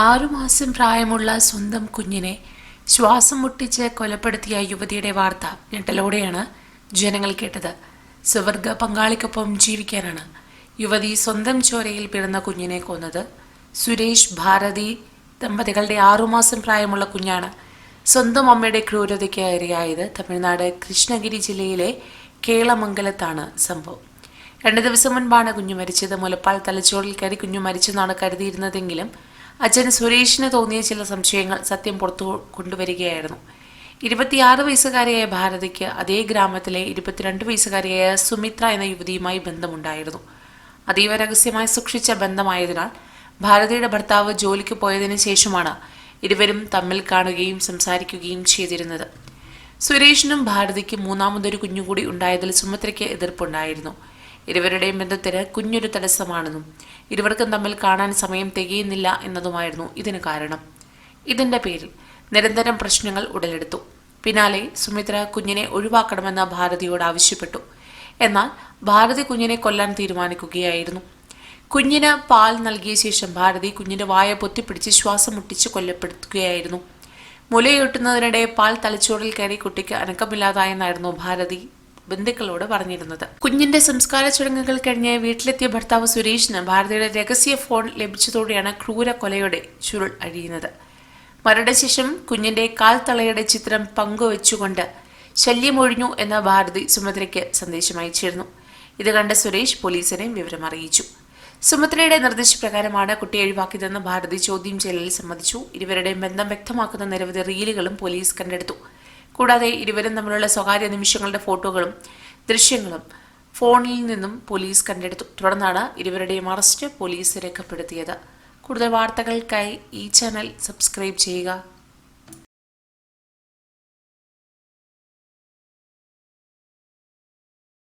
ആറുമാസം പ്രായമുള്ള സ്വന്തം കുഞ്ഞിനെ ശ്വാസം മുട്ടിച്ച് കൊലപ്പെടുത്തിയ യുവതിയുടെ വാർത്ത ഞെട്ടലോടെയാണ് ജനങ്ങൾ കേട്ടത്. സുവർഗ പങ്കാളിക്കൊപ്പം ജീവിക്കാനാണ് യുവതി സ്വന്തം ചോരയിൽ പിറന്ന കുഞ്ഞിനെ കൊന്നത്. സുരേഷ് ഭാരതി ദമ്പതികളുടെ ആറുമാസം പ്രായമുള്ള കുഞ്ഞാണ് സ്വന്തം അമ്മയുടെ ക്രൂരതയ്ക്ക് ഇരയായത്. തമിഴ്നാട് കൃഷ്ണഗിരി ജില്ലയിലെ കേളമംഗലത്താണ് സംഭവം. രണ്ട് ദിവസം മുൻപാണ് കുഞ്ഞു മരിച്ചത്. മുലപ്പാൽ തലച്ചോറിൽ കയറി കുഞ്ഞു മരിച്ചെന്നാണ് കരുതിയിരുന്നതെങ്കിലും അച്ഛൻ സുരേഷിന് തോന്നിയ ചില സംശയങ്ങൾ സത്യം പുറത്തു കൊണ്ടുവരികയായിരുന്നു. ഇരുപത്തിയാറ് വയസ്സുകാരിയായ ഭാരതിക്ക് അതേ ഗ്രാമത്തിലെ ഇരുപത്തിരണ്ട് വയസ്സുകാരിയായ സുമിത്ര എന്ന യുവതിയുമായി ബന്ധമുണ്ടായിരുന്നു. അതീവ രഹസ്യമായി സൂക്ഷിച്ച ബന്ധമായതിനാൽ ഭാരതിയുടെ ഭർത്താവ് ജോലിക്ക് പോയതിനു ശേഷമാണ് ഇരുവരും തമ്മിൽ കാണുകയും സംസാരിക്കുകയും ചെയ്തിരുന്നത്. സുരേഷിനും ഭാരതിക്കും മൂന്നാമതൊരു കുഞ്ഞുകൂടി ഉണ്ടായതിൽ സുമിത്രയ്ക്ക് എതിർപ്പുണ്ടായിരുന്നു. ഇരുവരുടെയും ബന്ധത്തിന് കുഞ്ഞൊരു തടസ്സമാണെന്നും ഇരുവർക്കും തമ്മിൽ കാണാൻ സമയം തികയുന്നില്ല എന്നതുമായിരുന്നു ഇതിന് കാരണം. ഇതിന്റെ പേരിൽ നിരന്തരം പ്രശ്നങ്ങൾ ഉടലെടുത്തു. പിന്നാലെ സുമിത്ര കുഞ്ഞിനെ ഒഴിവാക്കണമെന്ന് ഭാരതിയോട് ആവശ്യപ്പെട്ടു. എന്നാൽ ഭാരതി കുഞ്ഞിനെ കൊല്ലാൻ തീരുമാനിക്കുകയായിരുന്നു. കുഞ്ഞിന് പാൽ നൽകിയ ശേഷം ഭാരതി കുഞ്ഞിന്റെ വായ പൊത്തിപ്പിടിച്ച് ശ്വാസം മുട്ടിച്ച് കൊല്ലപ്പെടുത്തുകയായിരുന്നു. മുലയൂട്ടുന്നതിനിടെ പാൽ തലച്ചോറിൽ കയറി കുട്ടിക്ക് അനക്കമില്ലാതായെന്നായിരുന്നു ഭാരതി ബന്ധുക്കളോട് പറഞ്ഞിരുന്നത്. കുഞ്ഞിന്റെ സംസ്കാര ചടങ്ങുകൾ കഴിഞ്ഞ് വീട്ടിലെത്തിയ ഭർത്താവ് സുരേഷിന് ഭാരതിയുടെ രഹസ്യ ഫോൺ ലഭിച്ചതോടെയാണ് ക്രൂര കൊലയുടെ ചുരുൾ അഴിയുന്നത്. മരണശേഷം കുഞ്ഞിന്റെ കാൽത്തളയുടെ ചിത്രം പങ്കുവച്ചുകൊണ്ട് ശല്യമൊഴിഞ്ഞു എന്ന ഭാരതി സുമിത്രയ്ക്ക് സന്ദേശം അയച്ചിരുന്നു ഇത് കണ്ട സുരേഷ് പോലീസിനെ വിവരം അറിയിച്ചു. സുമിത്രയുടെ നിർദ്ദേശപ്രകാരമാണ് കുട്ടിയെ ഒഴിവാക്കിയതെന്ന് ഭാരതി ചോദ്യം ചെയ്യലിൽ സമ്മതിച്ചു. ഇരുവരുടെയും ബന്ധം വ്യക്തമാക്കുന്ന നിരവധി റീലുകളും പോലീസ് കണ്ടെടുത്തു. കൂടാതെ ഇരുവരും തമ്മിലുള്ള സ്വകാര്യ നിമിഷങ്ങളുടെ ഫോട്ടോകളും ദൃശ്യങ്ങളും ഫോണിൽ നിന്നും പോലീസ് കണ്ടെടുത്തു. തുടർന്നാണ് ഇരുവരുടെയും അറസ്റ്റ് പോലീസ് രേഖപ്പെടുത്തിയത്. കൂടുതൽ വാർത്തകൾക്കായി ഈ ചാനൽ സബ്സ്ക്രൈബ് ചെയ്യുക.